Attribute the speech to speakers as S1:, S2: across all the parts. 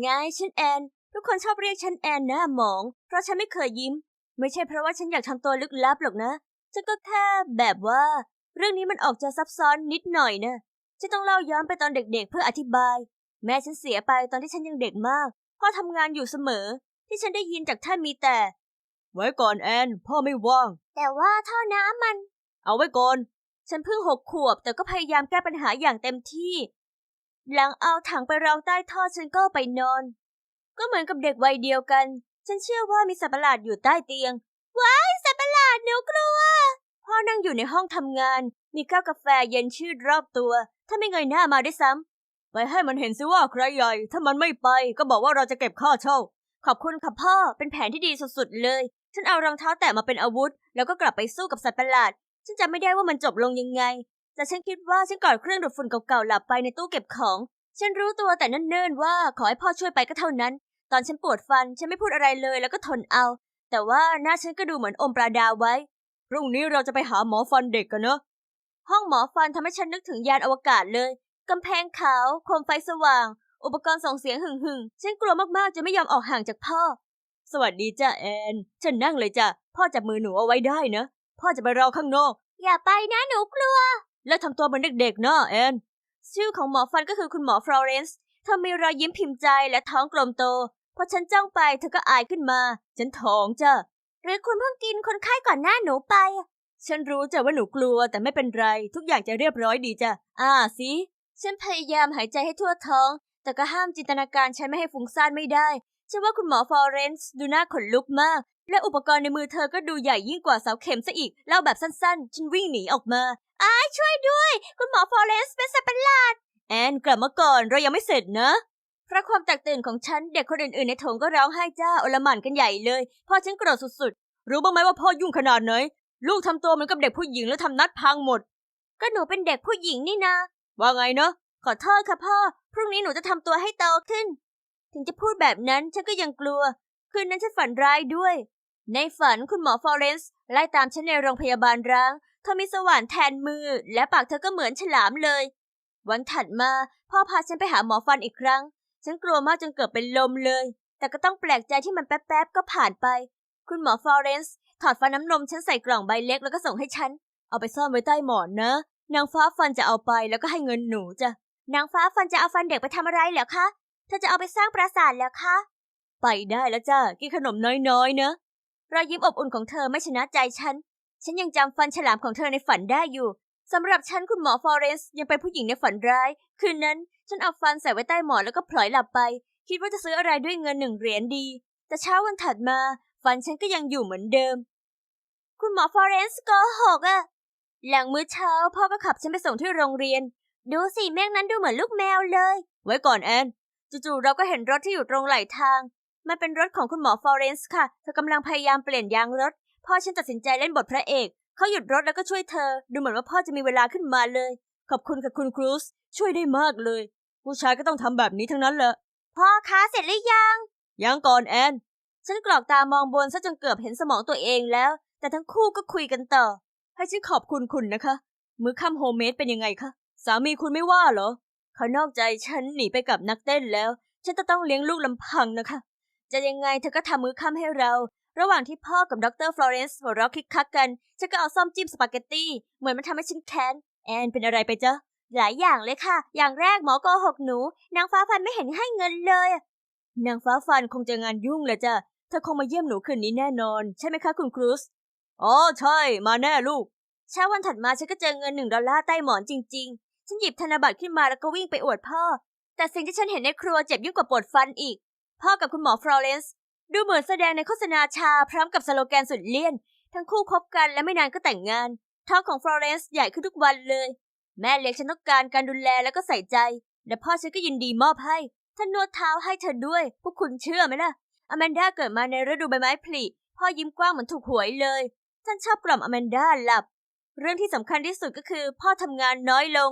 S1: ไงฉันแอน ทุกคนชอบเรียกฉันแอนหน้าหมอง เพราะฉันไม่เคยยิ้ม ไม่ใช่เพราะว่าฉันอยากทำตัวลึกลับหรอกนะฉันก็แค่แบบว่า เรื่องนี้มันออกจะซับซ้อนนิดหน่อยนะฉันต้องเล่าย้อนไปตอนเด็กๆ เพื่ออธิบาย แม่ฉันเสียไปตอนที่ฉันยังเด็กมาก พ่อทำงานอยู่เสมอ ที่ฉันได้ยินจากท่านมีแต่
S2: ไว้ก่อนแอน พ่อไม่ว่าง
S1: แต่ว่าท่อน้ำมัน
S2: เอาไว้ก่อน
S1: ฉันเพิ่งหกขวบแต่ก็พยายามแก้ปัญหาอย่างเต็มที่ หลังเอาถังไปรองใต้ท่อฉันก็ไปนอน ก็เหมือนกับเด็กวัยเดียวกัน ฉันเชื่อว่ามีสัตว์ประหลาดอยู่ใต้เตียง ว้ายสัตว์ประหลาดหนูกลัว พ่อนั่งอยู่ในห้องทำงาน มีแก้วกาแฟเย็นชืดรอบตัว ถ้าไม่เงยหน้ามาด้วยซ้ำ
S2: ไปให้มันเห็นซิว่าใครใหญ่ ถ้ามันไม่ไปก็บอกว่าเราจะเก็บค่าเช่า
S1: ขอบคุณค่ะพ่อ เป็นแผนที่ดีสุดๆเลย ฉันเอารองเท้าแตะมาเป็นอาวุธ แล้วก็กลับไปสู้กับสัตว์ประหลาด ฉันจำไม่ได้ว่ามันจบลงยังไง แต่ฉันคิดว่าฉันกอดเครื่องดูดฝุ่นเก่าๆหลับไปในตู้เก็บของ ฉันรู้ตัวแต่เนิ่นๆว่าขอให้พ่อช่วยไปก็เท่านั้น ตอนฉันปวดฟันฉันไม่พูดอะไรเลยแล้วก็ทนเอา แต่ว่าหน้าฉันก็ดูเหมือนอมปลาดาวไว้
S2: พรุ่งนี้เราจะไปหาหมอฟันเด็กกันเนอะ
S1: ห้องหมอฟันทำให้ฉันนึกถึงยานอวกาศเลยกำแพงขาวโคมไฟสว่าง อุปกรณ์ส่งเสียงหึ่งๆฉันกลัวมากๆจะไม่ยอมออกห่างจากพ่อ
S2: สวัสดีจ้าแอน ฉันนั่งเลยจ้ะ พ่อจับมือหนูเอาไว้ได้นะ พ่อจะไปรอข้างนอก
S1: อย่าไปนะหนูกลัว
S2: แล้วทำตัวเหมือนเด็กๆนะแอน
S1: ชื่อของหมอฟันก็คือคุณหมอฟลอเรนซ์เธอมีรอยยิ้มพิมพ์ใจและท้องกลมโตพอฉันจ้องไปเธอก็อายขึ้นมา
S2: ฉันท้องจ้ะ
S1: หรือคุณเพิ่งกินคนไข้ก่อนหน้าหนูไป
S2: ฉันรู้จ้ะว่าหนูกลัวแต่ไม่เป็นไร ทุกอย่างจะเรียบร้อยดีจ้ะอ่าสิ
S1: ฉันพยายามหายใจให้ทั่วท้อง แต่ก็ห้ามจินตนาการฉันไม่ให้ฟุ้งซ่านไม่ได้ ฉันว่าคุณหมอฟอเรนซ์ดูน่าขนลุกมาก และอุปกรณ์ในมือเธอก็ดูใหญ่ยิ่งกว่าเสาเข็มซะอีกเล่าแบบสั้นๆ ฉันวิ่งหนีออกมาอ้ายช่วยด้วย คุณหมอฟอเรนซ์เป็นสัตว์ประหลาด
S2: แอนกลับมาก่อนเรายังไม่เสร็จนะ
S1: เพราะความแตกตื่นของฉันเด็กคนอื่นๆในโถงก็ร้องไห้จ้าอลหม่านกันใหญ่เลยพ่อฉันโกรธสุดๆ
S2: รู้บ้างไหมว่าพ่อยุ่งขนาดไหนลูกทำตัวเหมือนกับเด็กผู้หญิงแล้วทำนัดพังหมด
S1: ก็หนูเป็นเด็กผู้หญิงนี่นะ
S2: ว่าไงเนอะ
S1: ขอโทษค่ะพ่อ พรุ่งนี้หนูจะทำตัวให้โตขึ้น ถึงจะพูดแบบนั้นฉันก็ยังกลัว คืนนั้นฉันฝันร้ายด้วย ในฝันคุณหมอฟลอเรนซ์ไล่ตามฉันในโรงพยาบาลร้างเธอมีสว่านแทนมือ และปากเธอก็เหมือนฉลามเลย วันถัดมาพ่อพาฉันไปหาหมอฟันอีกครั้ง ฉันกลัวมากจนเกือบเป็นลมเลย แต่ก็ต้องแปลกใจที่มันแป๊บๆก็ผ่านไป คุณหมอฟลอเรนซ์ถอดฟันน้ำนมฉันใส่กล่องใบเล็กแล้วก็ส่งให้ฉัน
S2: เอาไปซ่อนไว้ใต้หมอนนะ นางฟ้าฟันจะเอาไปแล้วก็ให้เงินหนูจ้ะ
S1: นางฟ้าฟันจะเอาฟันเด็กไปทำอะไรเหรอคะ เธอจะเอาไปสร้างปราสาทเหรอคะ
S2: ไปได้แล้วจ้ะกินขนมน้อยๆเนอะ
S1: รอยยิ้มอบอุ่นของเธอไม่ชนะใจฉัน ฉันยังจำฟันฉลามของเธอในฝันได้อยู่สำหรับฉันคุณหมอฟอเรนซ์ยังเป็นผู้หญิงในฝันร้าย คืนนั้นฉันเอาฟันใส่ไว้ใต้หมอนแล้วก็พลอยหลับไป คิดว่าจะซื้ออะไรด้วยเงินหนึ่งเหรียญดี แต่เช้าวันถัดมา ฟันฉันก็ยังอยู่เหมือนเดิม คุณหมอฟอเรนซ์โกหกอะหลังมื้อเช้าพ่อก็ขับฉันไปส่งที่โรงเรียน ดูสิแมงนั้นดูเหมือนลูกแมวเลย
S2: ไว้ก่อนแอน
S1: จู่ๆเราก็เห็นรถที่อยู่ตรงไหลทาง มันเป็นรถของคุณหมอฟลอเรนซ์ค่ะ เธอกำลังพยายามเปลี่ยนยางรถ พ่อฉันตัดสินใจเล่นบทพระเอก เขาหยุดรถแล้วก็ช่วยเธอ ดูเหมือนว่าพ่อจะมีเวลาขึ้นมาเลย
S2: ขอบคุณค่ะคุณครูซ ช่วยได้มากเลย ผู้ชายก็ต้องทำแบบนี้ทั้งนั้นแหละ
S1: พ่อคะเสร็จหรือยัง
S2: ยังก่อนแอน
S1: ฉันกรอกตามองบนซะจนเกือบเห็นสมองตัวเองแล้ว แต่ทั้งคู่ก็คุยกันต่อ
S2: ให้ฉันขอบคุณคุณนะคะ มื้อค่ำโฮมเมดเป็นยังไงคะ สามีคุณไม่ว่าเหรอ เขานอกใจฉันหนีไปกับนักเต้นแล้ว ฉันจะต้องเลี้ยงลูกลำพังนะคะ
S1: จะยังไงเธอก็ทำมือค่ำให้เรา ระหว่างที่พ่อกับดรฟลอเรนซ์หัวเราะคิกคักกัน ฉันก็เอาซ่อมจิ้มสปาเกตตี้ เหมือนมันทำให้ฉันแค้น
S2: แอนเป็นอะไรไปจ๊ะ
S1: หลายอย่างเลยค่ะ อย่างแรกหมอโกหกหนู นางฟ้าพันไม่เห็นให้เงินเลย
S2: นางฟ้าฟันคงจะงานยุ่งแหละจ้ะ เธอคงมาเยี่ยมหนูคืนนี้แน่นอน ใช่ไหมคะคุณครูซอ๋อใช่ มาแน่ลูก
S1: เช้าวันถัดมาฉันก็เจอเงินหนึ่งดอลลาร์ใต้หมอนจริง ฉันหยิบธนบัตรขึ้นมาแล้วก็วิ่งไปอวดพ่อ แต่สิ่งที่ฉันเห็นในครัวเจ็บยิ่งกว่าปวดฟันอีก พ่อกับคุณหมอฟลอเรนซ์ดูเหมือนแสดงในโฆษณาชาพร้อมกับสโลแกนสุดเลี่ยน ทั้งคู่คบกันและไม่นานก็แต่งงาน ท้องของฟลอเรนซ์ใหญ่ขึ้นทุกวันเลย แม่เลี้ยงฉันต้องการการดูแลแล้วก็ใส่ใจ และพ่อฉันก็ยินดีมอบให้ท่านนวดเท้าให้เธอด้วย พวกคุณเชื่อไหมล่ะ อแมนด้าเกิดมาในฤดูใบไม้ผลิ พ่อยิ้มกว้างเหมือนถูกหวยเลย ท่านชอบกล่อมอแมนด้าหลับ เรื่องที่สำคัญที่สุดก็คือ พ่อทำงานน้อยลง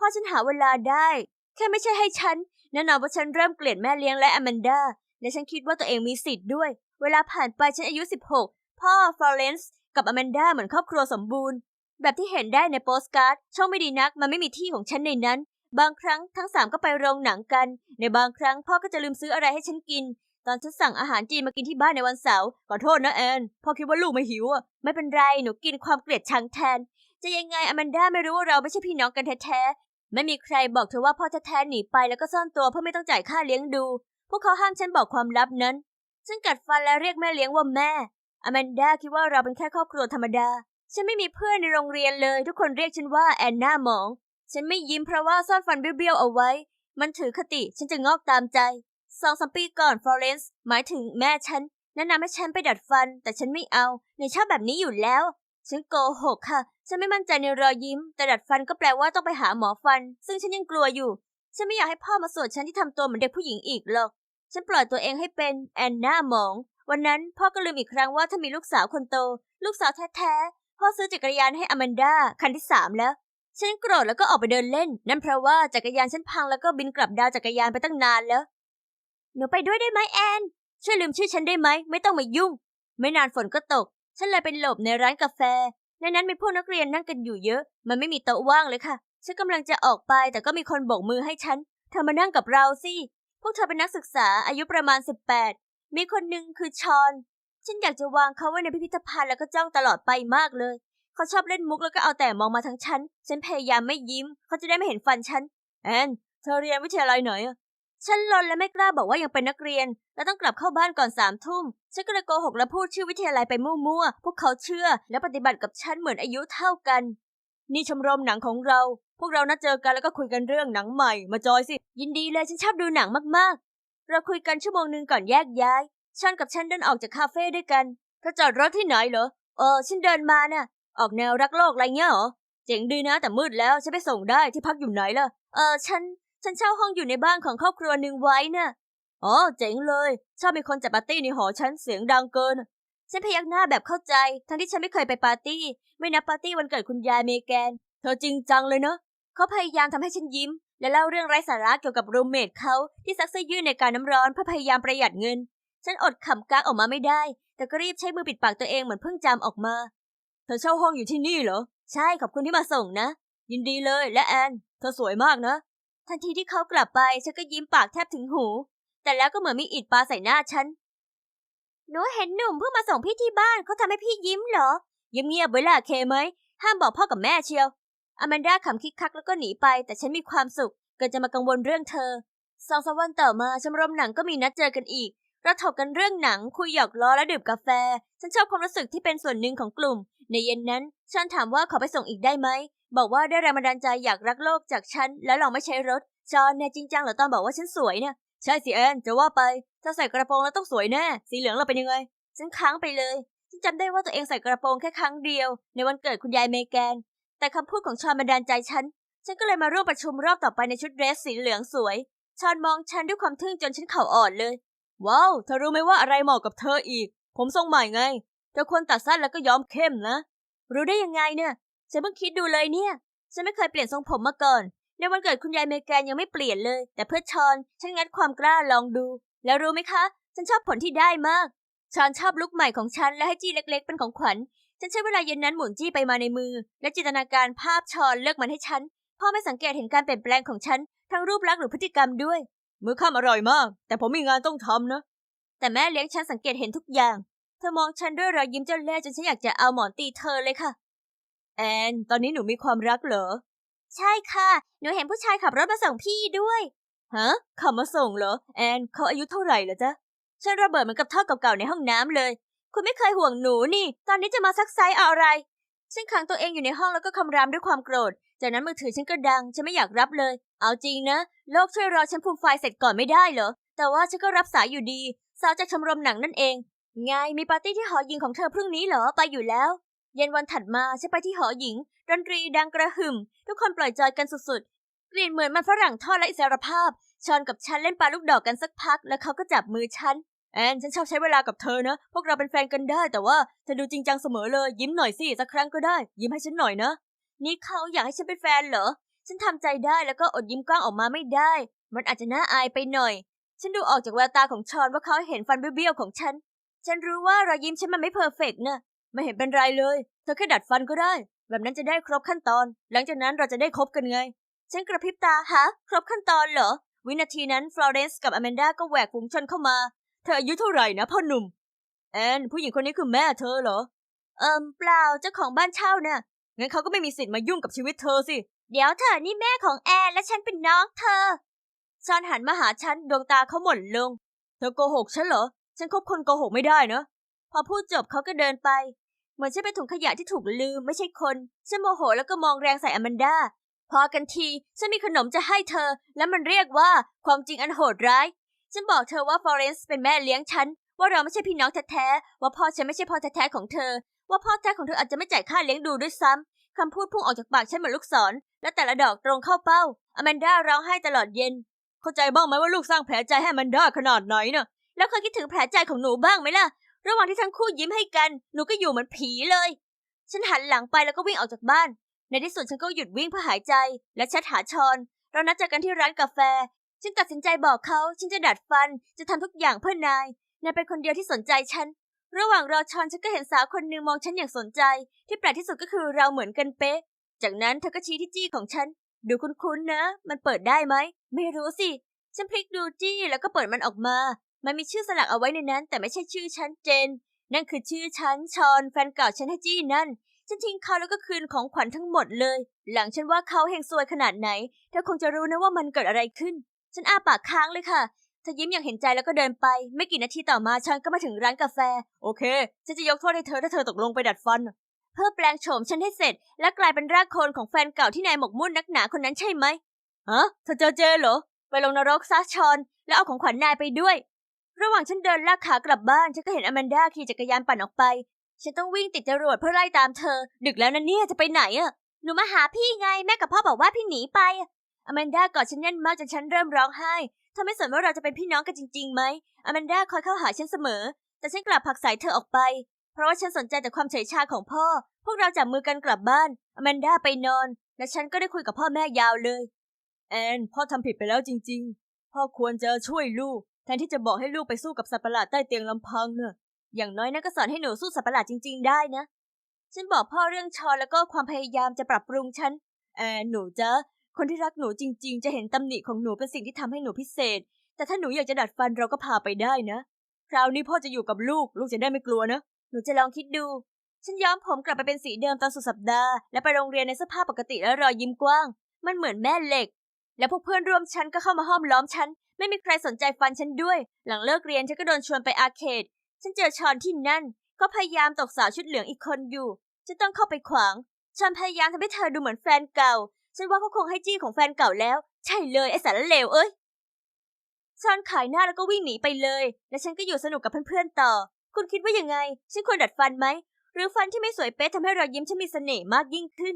S1: พ่อฉันหาเวลาได้ แค่ไม่ใช่ให้ฉันแน่นอนว่าฉันเริ่มเกลียดแม่เลี้ยงและอแมนดาและฉันคิดว่าตัวเองมีสิทธิ์ด้วย เวลาผ่านไปฉันอายุ 16 พ่อฟลอเรนซ์กับอแมนดาเหมือนครอบครัวสมบูรณ์ แบบที่เห็นได้ในโปสการ์ดโชคไม่ดีนักมันไม่มีที่ของฉันในนั้น บางครั้งทั้งสามก็ไปโรงหนังกัน ในบางครั้งพ่อก็จะลืมซื้ออะไรให้ฉันกิน ตอนฉันสั่งอาหารจีนมากินที่บ้านในวันเสาร์
S2: ขอโทษนะแอนพ่อคิดว่าลูกไม่หิวอะ
S1: ไม่เป็นไรหนูกินความเกลียดชังแทน จะยังไงอแมนด้าไม่รู้ว่าเราไม่ใช่พี่น้องกันแท้ๆ ไม่มีใครบอกเธอว่าพ่อแท้ๆหนีไปแล้วก็ซ่อนตัวเพื่อไม่ต้องจ่ายค่าเลี้ยงดู พวกเขาห้ามฉันบอกความลับนั้น ฉันกัดฟันและเรียกแม่เลี้ยงว่าแม่ อแมนดาคิดว่าเราเป็นแค่ครอบครัวธรรมดา ฉันไม่มีเพื่อนในโรงเรียนเลย ทุกคนเรียกฉันว่าแอนนาหมอง ฉันไม่ยิ้มเพราะว่าซ่อนฟันเบี้ยวๆเอาไว้ มันถือคติฉันจะงอกตามใจสองสามปีก่อนฟลอเรนซ์หมายถึงแม่ฉันแนะนำให้ฉันไปดัดฟัน แต่ฉันไม่เอาในชอบแบบนี้อยู่แล้ว ฉันโกหกค่ะ ฉันไม่มั่นใจในรอยยิ้ม แต่ดัดฟันก็แปลว่าต้องไปหาหมอฟัน ซึ่งฉันยังกลัวอยู่ ฉันไม่อยากให้พ่อมาสวดฉันที่ทำตัวเหมือนเด็กผู้หญิงอีกหรอก ฉันปล่อยตัวเองให้เป็นแอนนาหมอง วันนั้นพ่อก็ลืมอีกครั้งว่าถ้ามีลูกสาวคนโต ลูกสาวแท้ๆ พ่อซื้อจักรยานให้อแมนดาคันที่สามแล้ว ฉันโกรธแล้วก็ออกไปเดินเล่น นั่นเพราะว่าจักรยานฉันพังแล้วก็บินกลับดาวจักรยานไปตั้งนานแล้ว หนูไปด้วยได้ไหมแอน ช่วยลืมชื่อฉันได้ไหม ไม่ต้องมายุ่ง ไม่นานฝนก็ตก ฉันเลยไปหลบในร้านกาแฟ ในนั้นมีพวกนักเรียนนั่งกันอยู่เยอะ มันไม่มีโต๊ะว่างเลยค่ะ ฉันกำลังจะออกไปแต่ก็มีคนโบกมือให้ฉัน เธอมานั่งกับเราสิ พวกเธอเป็นนักศึกษาอายุประมาณ 18 มีคนหนึ่งคือชอน ฉันอยากจะวางเขาไว้ในพิพิธภัณฑ์แล้วก็จ้องตลอดไปมากเลย เขาชอบเล่นมุกแล้วก็เอาแต่มองมาทั้งฉัน ฉันพยายามไม่ยิ้ม เขาจะได้ไม่เห็นฟันฉัน
S2: แอน เธอเรียนวิทยาลัยไหนอะ
S1: ฉันลนและไม่กล้าบอกว่ายังเป็นนักเรียน และต้องกลับเข้าบ้านก่อนสามทุ่ม ฉันก็เลยโกหกและพูดชื่อวิทยาลัยไปมั่วๆ พวกเขาเชื่อ และปฏิบัติกับฉันเหมือนอายุเท่ากัน
S2: นี่ชมรมหนังของเรา พวกเรานัดเจอกันแล้วก็คุยกันเรื่องหนังใหม่ มาจอยสิ
S1: ยินดีเลยฉันชอบดูหนังมากๆ เราคุยกันชั่วโมงหนึ่งก่อนแยกย้ายชอนกับฉันเดินออกจากคาเฟ่ด้วยกัน
S2: เธอจอดรถที่ไหนเหรอ
S1: เออฉันเดินมาน่ะ
S2: ออกแนวรักโลกอะไรเงี้ยเหรอ เจ๋งดีนะแต่มืดแล้วฉันไปส่งได้ที่พักอยู่ไหนล่ะ
S1: เออฉัน ฉันเช่าห้องอยู่ในบ้านของครอบครัวหนึ่งไว้น่ะ
S2: อ๋อเจ๋งเลย ชอบมีคนจัดปาร์ตี้ในหอฉันเสียงดังเกิน
S1: ฉันพยักหน้าแบบเข้าใจ ทั้งที่ฉันไม่เคยไปปาร์ตี้ ไม่นับปาร์ตี้วันเกิดคุณยายเมแกน
S2: เธอจริงจังเลยเนอะ
S1: เขาพยายามทำให้ฉันยิ้ม และเล่าเรื่องไร้สาระเกี่ยวกับรูมเมทเขาที่ซักเสื้อยืดในการน้ำร้อนเพื่อพยายามประหยัดเงิน ฉันอดขำกากออกมาไม่ได้ แต่ก็รีบใช้มือปิดปากตัวเองเหมือนเพิ่งจำออกมา
S2: เธอเช่าห้องอยู่ที่นี่เหรอ
S1: ใช่ขอบคุณที่มาส่งนะ
S2: ยินดีเลยและแอน เธอสวยมากนะ
S1: ทันทีที่เขากลับไปฉันก็ยิ้มปากแทบถึงหู แต่แล้วก็เหมือนมีอิดปาใส่หน้าฉัน หนูเห็นหนุ่มเพิ่งมาส่งพี่ที่บ้านเขาทำให้พี่ยิ้มเหรอยิ้ม
S2: เงียบไว้ล่ะเคไหม
S1: ห้ามบอกพ่อกับแม่เชียว อแมนดาขำคิกคักแล้วก็หนีไป แต่ฉันมีความสุขเกินจะมากังวลเรื่องเธอสองสามวันต่อมาชมรมหนังก็มีนัดเจอกันอีกเราถกกันเรื่องหนังคุยหยอกล้อและดื่มกาแฟ ฉันชอบความรู้สึกที่เป็นส่วนหนึ่งของกลุ่ม ในเย็นนั้น ฉันถามว่าขอไปส่งอีกได้ไหม บอกว่าได้แรงบันดาลใจอยากรักโลกจากฉัน แล้วลองไม่ใช้รถ จอนเนี่ยจริงจังเหรอตอนบอกว่าฉันสวยเนี่ย
S2: ใช่สิแอนจะว่าไป ถ้าใส่กระโปรงแล้วต้องสวยแน่ สีเหลืองเราเป็นยังไง
S1: ฉันค้างไปเลย ฉันจำได้ว่าตัวเองใส่กระโปรงแค่ครั้งเดียว ในวันเกิดคุณยายเมแกน แต่คำพูดของชอนบันดาลใจฉัน ฉันก็เลยมาร่วมประชุมรอบต่อไปในชุดเดรสสีเหลืองสวย ชอนมองฉันด้วยความทึ่งจนฉันเข่าอ่อนเลย
S2: ว้าว เธอรู้ไหมว่าอะไรเหมาะกับเธออีก ผมทรงใหม่ไง เธอควรตัดสั้นแล้วก็ย้อมเข้มนะ
S1: รู้ได้ยังไงเนี่ย ฉันเพิ่งคิดดูเลยเนี่ย ฉันไม่เคยเปลี่ยนทรงผมมาก่อน ในวันเกิดคุณยายเมแกนยังไม่เปลี่ยนเลย แต่เพื่อชอน ฉันงัดความกล้าลองดู แล้วรู้ไหมคะ ฉันชอบผลที่ได้มาก ชอนชอบลุคใหม่ของฉันและให้จี้เล็ก ๆ เป็นของขวัญ ฉันใช้เวลาเย็นนั้นหมุนจี้ไปมาในมือ และจินตนาการภาพชอนเลือกมันให้ฉัน พ่อไม่สังเกตเห็นการเปลี่ยนแปลงของฉันทั้งรูปลักษณ์หรือพฤติกรรมด้วย
S2: มื้อค่ำอร่อยมาก แต่ผมมีงานต้องทำนะ
S1: แต่แม่เลี้ยงฉันสังเกตเห็นทุกอย่าง เธอมองฉันด้วยรอยยิ้มเจ้าเล่ห์จนฉันอยากจะเอาหมอนตีเธอเลยค่ะ
S2: แอน ตอนนี้หนูมีความรักเหรอ
S1: ใช่ค่ะ หนูเห็นผู้ชายขับรถมาส่งพี่ด้วย
S2: ฮะ ขับมาส่งเหรอ แอน เขาอายุเท่าไหร่ละจ๊ะ
S1: ฉันระเบิดเหมือนกับท่อเก่าๆในห้องน้ำเลย คุณไม่เคยห่วงหนูนี่ ตอนนี้จะมาซักไซส์เอาอะไร ฉันขังตัวเองอยู่ในห้องแล้วก็คำรามด้วยความโกรธ จากนั้นมือถือฉันก็ดัง ฉันไม่อยากรับเลย เอาจริงนะ โลกช่วยรอฉันพูมไฟล์เสร็จก่อนไม่ได้เหรอ แต่ว่าฉันก็รับสายอยู่ดี สาวจากชมรมหนังนั่นเอง ไง มีปาร์ตี้ที่หอหญิงของเธอพรุ่งนี้เหรอ ไปอยู่แล้ว เย็นวันถัดมาฉันไปที่หอหญิง ดนตรีดังกระหึ่ม ทุกคนปล่อยจอยกันสุดๆ กลิ่นเหมือนมันฝรั่งทอดและอิสรภาพ ชอนกับฉันเล่นปลาลูกดอกกันสักพัก แล้วเขาก็จับมือฉัน
S2: แอนฉันชอบใช้เวลากับเธอนะ พวกเราเป็นแฟนกันได้ แต่ว่าเธอดูจริงจังเสมอเลย ยิ้มหน่อยสิสักครั้งก็ได้ ยิ้มให้ฉันหน่อยนะ
S1: นี่เขาอยากให้ฉันเป็นแฟนเหรอ ฉันทำใจได้แล้วก็อดยิ้มกว้างออกมาไม่ได้ มันอาจจะน่าอายไปหน่อย ฉันดูออกจากแววตาของชอนว่าเขาเห็นฟันเบี้ยวๆของฉัน ฉันรู้ว่ารอยยิ้มฉันมันไม่เพอร์เฟกต์นะ
S2: ไม่เห็นเป็นไรเลย เธอแค่ดัดฟันก็ได้ แบบนั้นจะได้ครบขั้นตอน หลังจากนั้นเราจะได้คบกันไง
S1: ฉันกระพริบตาฮะ ครบขั้นตอนเหรอ วินาทีนั้นฟลอเรนซ์กับอแมนดาก็แหวกฝูงชนเข้ามา
S2: เธออายุเท่าไหร่นะพ่อหนุ่ม แอน ผู้หญิงคนนี้คือแม่เธอเหรอ
S1: เอิมเปล่าเจ้าของบ้านเช่าน่ะ
S2: งั้นเขาก็ไม่มีสิทธิ์มายุ่งกับชีวิตเธอสิ
S1: เดี๋ยวเธอนี่แม่ของแอนและฉันเป็นน้องเธอซอนหันมาหาฉันดวงตาเขาหม่นลง
S2: เธอโกหกฉันเหรอ ฉันคบคนโกหกไม่ได้นะ
S1: พอพูดจบเขาก็เดินไป เหมือนฉันเป็นถุงขยะที่ถูกลืมไม่ใช่คน ฉันโมโหแล้วก็มองแรงใส่อแมนดา พอกันที ฉันมีขนมจะให้เธอ และมันเรียกว่าความจริงอันโหดร้าย ฉันบอกเธอว่าฟลอเรนซ์เป็นแม่เลี้ยงฉัน ว่าเราไม่ใช่พี่น้องแท้ๆ ว่าพ่อฉันไม่ใช่พ่อแท้ๆของเธอ ว่าพ่อแท้ของเธออาจจะไม่จ่ายค่าเลี้ยงดูด้วยซ้ำคำพูดพุ่งออกจากปากฉันเหมือนลูกศร และแต่ละดอกตรงเข้าเป้า อแมนดาร้องไห้ตลอดเย็น
S2: เข้าใจบ้างไหมว่าลูกสร้างแผลใจให้มันได้ขนาดไหนเนะ
S1: แล้วเคยคิดถึงแผลใจของหนูบ้างไหมล่ะ ระหว่างที่ทั้งคู่ยิ้มให้กัน หนูก็อยู่เหมือนผีเลย ฉันหันหลังไปแล้วก็วิ่งออกจากบ้าน ในที่สุดฉันก็หยุดวิ่งเพื่อหายใจ และแชทหาชอน เรานัดเจอกันที่ร้านกาแฟ ฉันตัดสินใจบอกเขาฉันจะดัดฟัน จะทำทุกอย่างเพื่อนาย นายเป็นคนเดียวที่สนใจฉัน ระหว่างรอชอนฉันก็เห็นสาวคนหนึ่งมองฉันอย่างสนใจ ที่แปลกที่สุดก็คือเราเหมือนกันเป๊ะ จากนั้นเธอก็ชี้ที่จี้ของฉัน ดูคุ้นๆนะ มันเปิดได้ไหม ไม่รู้สิ ฉันพลิกดูจี้แล้วก็เปิดมันออกมา มันมีชื่อสลักเอาไว้ในนั้น แต่ไม่ใช่ชื่อฉันเจน นั่นคือชื่อฉันชอนแฟนเก่าฉันให้จี้นั่น ฉันทิ้งเขาแล้วก็คืนของขวัญทั้งหมดเลย หลังฉันว่าเขาเฮงซวยขนาดไหน เธอคงจะรู้นะว่ามันเกิดอะไรขึ้น ฉันอ้าปากค้างเลยค่ะเธอยิ้มอย่างเห็นใจแล้วก็เดินไป ไม่กี่นาทีต่อมาฉันก็มาถึงร้านกาแฟ
S2: โอเคฉันจะยกโทษให้เธอถ้าเธอตกลงไปดัดฟัน
S1: เพื่อแปลงโฉมฉันให้เสร็จ และกลายเป็นรากโคนของแฟนเก่าที่นายหมกมุ่นนักหนาคนนั้นใช่ไหม
S2: ฮะเธอเจอเจนเหรอ
S1: ไปลงนรกซะชอน แล้วเอาของขวัญนายไปด้วย ระหว่างฉันเดินลากขากลับบ้าน ฉันก็เห็นอแมนดาขี่จักรยานปั่นออกไป ฉันต้องวิ่งติดจรวดเพื่อไล่ตามเธอ ดึกแล้วนะเนี่ยจะไปไหนอะหนูมาหาพี่ไงแม่กับพ่อบอกว่าพี่หนีไปอแมนดากอดฉันแน่นมากจนฉันเริ่มร้องไห้เธอไม่สนว่าเราจะเป็นพี่น้องกันจริงๆไหมอแมนดาคอยเข้าหาฉันเสมอ แต่ฉันกลับผลักสายเธอออกไป เพราะว่าฉันสนใจแต่ความเฉยชาของพ่อ พวกเราจับมือกันกลับบ้านอแมนดาไปนอน และฉันก็ได้คุยกับพ่อแม่ยาวเลย
S2: แอนพ่อทำผิดไปแล้วจริง ๆ พ่อควรจะช่วยลูก ทนที่จะบอกให้ลูกไปสู้กับสัตว์ประหลาดใต้เตียงลำพังเนอะ
S1: อย่างน้อยนั่นก็สอนให้หนูสู้สัตว์ประหลาดจริง ๆ ได้นะ ฉันบอกพ่อเรื่องชอแล้วก็ความพยายามจะปรับปรุงฉัน
S2: แอนหนูจ๊ะคนที่รักหนูจริง ๆ จะเห็นตำหนิของหนูเป็นสิ่งที่ทำให้หนูพิเศษ แต่ถ้าหนูอยากจะดัดฟันเราก็พาไปได้นะ คราวนี้พ่อจะอยู่กับลูก ลูกจะได้ไม่กลัวนะ
S1: หนูจะลองคิดดู ฉันย้อมผมกลับไปเป็นสีเดิมตอนสุดสัปดาห์ และไปโรงเรียนในสภาพปกติและรอยยิ้มกว้าง มันเหมือนแม่เหล็ก และพวกเพื่อนร่วมชั้นก็เข้ามาห้อมล้อมฉัน ไม่มีใครสนใจฟันฉันด้วย หลังเลิกเรียนฉันก็โดนชวนไปอาร์เคดฉันเจอชอนที่นั่น ก็พยายามตกสาวชุดเหลืองอีกคนอยู่ฉันต้องเข้าไปขวาง ชอนพยายามทำให้เธอดูเหมือนแฟนเก่า ฉันว่าเขาคงให้จี้ของแฟนเก่าแล้ว ใช่เลยไอ้สารเลวเอ้ยชอนขายหน้าแล้วก็วิ่งหนีไปเลย และฉันก็อยู่สนุกกับเพื่อนๆต่อ คุณคิดว่ายังไง ฉันควรดัดฟันไหม หรือฟันที่ไม่สวยเป๊ะทำให้รอยยิ้มฉันมีเสน่ห์มากยิ่งขึ้น